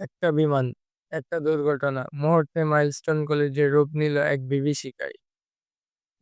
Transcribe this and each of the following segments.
একটা বিমান, একটা দুর্ঘটনা মুহূর্তে মাইলস্টোন কলেজের রূপ নিল এক বিভীষিকায়।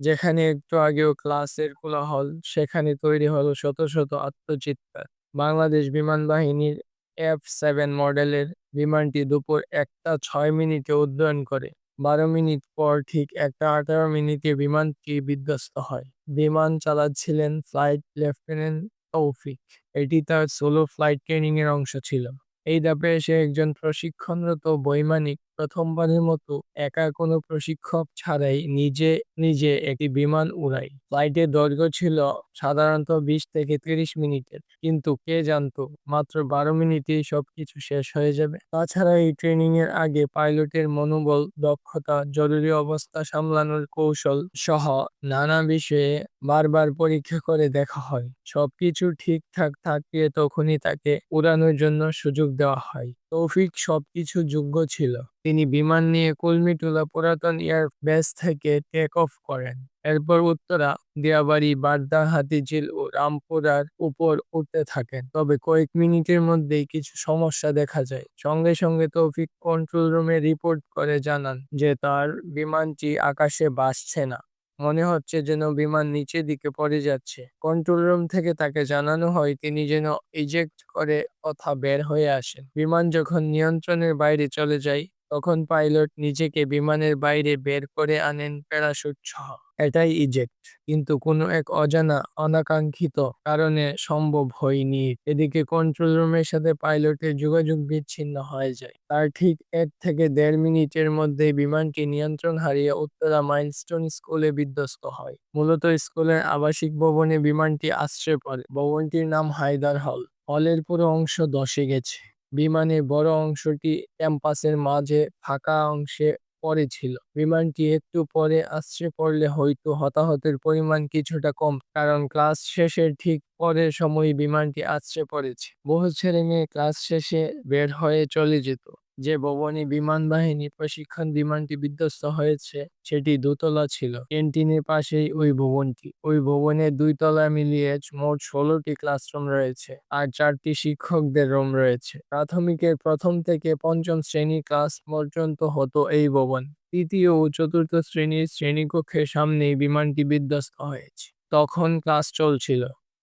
যেখানে একটু আগেও ক্লাসের কোলাহল, সেখানে তৈরি হলো শত শত আত্মচিৎকার। বাংলাদেশ বিমান বাহিনীর এফ সেভেন মডেলের বিমানটি দুপুর একটা ছয় মিনিটে উড্ডয়ন করে। বারো মিনিট পর ঠিক একটা আঠারো মিনিটে বিমানটি বিধ্বস্ত হয়। বিমান চালাচ্ছিলেন ফ্লাইট লেফটেন্যান্ট তৌফিক। এটি তার সোলো ফ্লাইট ট্রেনিং এর অংশ ছিল। এই ধাপে এসে একজন প্রশিক্ষণরত বৈমানিক প্রথমবারের মতো একা কোনো প্রশিক্ষক ছাড়াই নিজে নিজে একটি বিমান উড়ায়। ফ্লাইটের দৈর্ঘ্য ছিল সাধারণত বিশ থেকে তিরিশ মিনিটের কিন্তু কে জানতো মাত্র বারো মিনিটেই সবকিছু শেষ হয়ে যাবে। তাছাড়া এই ট্রেনিং এর আগে পাইলটের মনোবল, দক্ষতা, জরুরি অবস্থা সামলানোর কৌশল সহ নানা বিষয়ে বারবার পরীক্ষা করে দেখা হয়। সবকিছু ঠিকঠাক থাকলে তখনই তাকে উড়ানোর জন্য সুযোগ দেওয়া হয়। তৌফিক সবকিছু যোগ্য ছিল। তিনি বিমান নিয়ে কুলমিটোলা পুরাতন এয়ার বেস থেকে টেক অফ করেন। এরপর উত্তরা, দিয়াবাড়ি, বাড্ডা, হাতিঝিল ও রামপুরার উপর উঠতে থাকেন। তবে কয়েক মিনিটের মধ্যেই কিছু সমস্যা দেখা যায়। সঙ্গে সঙ্গে তৌফিক কন্ট্রোল রুমে রিপোর্ট করে জানান যে তার বিমানটি আকাশে ভাসছে না। মনে হচ্ছে যেন বিমান নিচের দিকে পড়ে যাচ্ছে। কন্ট্রোল রুম থেকে তাকে জানানো হয়, তিনি যেন ইজেক্ট করে অথা বের হয়ে আসেন। বিমান যখন নিয়ন্ত্রণের বাইরে চলে যায় তখন পাইলট নিজেকে বিমানের বাইরে বের করে আনেন প্যারাশুট সহ। এটাই ইজেক্ট। কিন্তু কোনো এক অজানা, অনাকাঙ্ক্ষিত কারণে সম্ভব হয়নি। এদিকে কন্ট্রোল রুমের সাথে পাইলটের যোগাযোগ বিচ্ছিন্ন হয়ে যায়। তার ঠিক এক থেকে দেড় মিনিটের মধ্যে বিমানটি নিয়ন্ত্রণ হারিয়ে উত্তরা মাইলস্টোন স্কুলে বিধ্বস্ত হয়। মূলত স্কুলের আবাসিক ভবনে বিমানটি আশ্রয় পড়ে। ভবনটির নাম হায়দার হল। হলের পুরো অংশ ধসে গেছে। বিমানের বড় অংশটি ক্যাম্পাসের মাঝে ফাঁকা অংশে পড়েছিল। বিমানটি একটু পরে আসছে পড়লে হয়তো হতাহতের পরিমাণ কিছুটা কম, কারণ ক্লাস শেষের ঠিক পরের সময় বিমানটি আসছে পড়েছে। বহু ছেলে মেয়ে ক্লাস শেষে বের হয়ে চলে যেত। যে ভবনে বিমান বাহিনী প্রশিক্ষণ বিমানটি বিধ্বস্ত হয়েছে, সেটি দোতলা ছিল। ক্যান্টিনের পাশেই ওই ভবনটি। ওই ভবনের দুই তলা মিলিয়ে মোট ষোলোটি ক্লাসরুম রয়েছে আর চারটি শিক্ষকদের রুম রয়েছে। প্রাথমিকের প্রথম থেকে পঞ্চম শ্রেণি ক্লাস পর্যন্ত হতো এই ভবন। তৃতীয় ও চতুর্থ শ্রেণির শ্রেণীকক্ষের সামনেই বিমানটি বিধ্বস্ত হয়েছে। তখন ক্লাস চলছিল।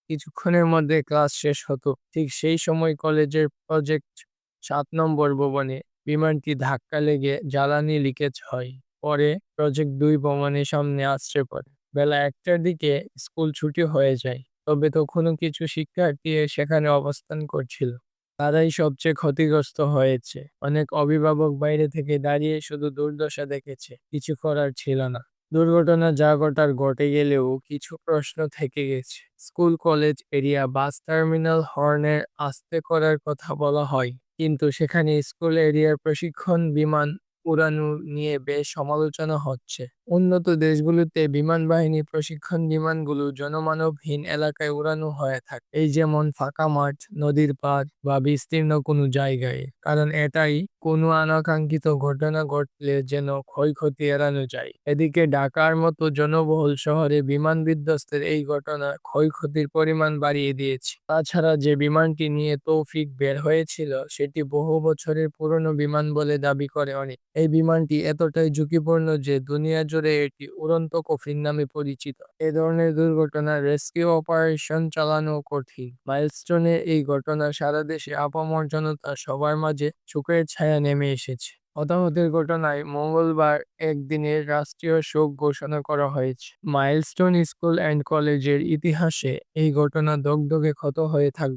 কিছুক্ষণের মধ্যে ক্লাস শেষ হতো। ঠিক সেই সময় কলেজের প্রজেক্ট সাত নম্বর ভবনে বিমানটি ধাক্কা লেগে জ্বালানি লিকেজ হয়। পরে প্রজেক্ট দুই ভবনের সামনে আছড়ে পড়ে। বেলা একটার দিকে স্কুল ছুটি হয়ে যায়। তবে তখনও কিছু শিক্ষার্থী সেখানে অবস্থান করছিল। তারাই সবচেয়ে ক্ষতিগ্রস্ত হয়েছে। অনেক অভিভাবক বাইরে থেকে দাঁড়িয়ে শুধু দুর্দশা দেখেছে। কিছু করার ছিল না। দুর্ঘটনা যা ঘটার ঘটে গেলেও কিছু প্রশ্ন থেকে গেছে। School, college, area, bus, terminal, হর্নের আস্তে করার কথা বলা হয় কিন্তু সেখানে স্কুল এরিয়ার প্রশিক্ষণ বিমান উড়ানো নিয়ে বেশ সমালোচনা হচ্ছে। উন্নত দেশগুলোতে বিমান বাহিনীর প্রশিক্ষণ বিমানগুলো জনমানবহীন এলাকায় উড়ানো হয়ে থাকে। এই যেমন ফাঁকা মাঠ, নদীর পাড় বা বিস্তীর্ণ কোনো জায়গায়। কারণ এটাই কোনো অনাকাঙ্ক্ষিত ঘটনা ঘটলে যেন ক্ষয়ক্ষতি এড়ানো যায়। এদিকে ঢাকার মতো জনবহুল শহরে বিমান বিধ্বস্তের এই ঘটনা ক্ষয়ক্ষতির পরিমাণ বাড়িয়ে দিয়েছে। তাছাড়া যে বিমানটি নিয়ে তৌফিক বের হয়েছিল সেটি বহু বছরের পুরনো বিমান বলে দাবি করে অনেক। এই বিমানটি এতটাই ঝুঁকিপূর্ণ যে দুনিয়া জুড়ে এটি উড়ন্ত কফিন নামে পরিচিত। এ ধরনের দুর্ঘটনায় রেস্কিউ অপারেশন চালানো কঠিন। মাইলস্টোনের এই ঘটনা সারা দেশে আপামর সবার মাঝে শোকের ছায়া নেমে এসেছে। হতাহতের ঘটনায় মঙ্গলবার একদিনের রাষ্ট্রীয় শোক ঘোষণা করা হয়েছে। মাইলস্টোন স্কুল অ্যান্ড কলেজের ইতিহাসে এই ঘটনা দগদগে ক্ষত হয়ে থাকবে।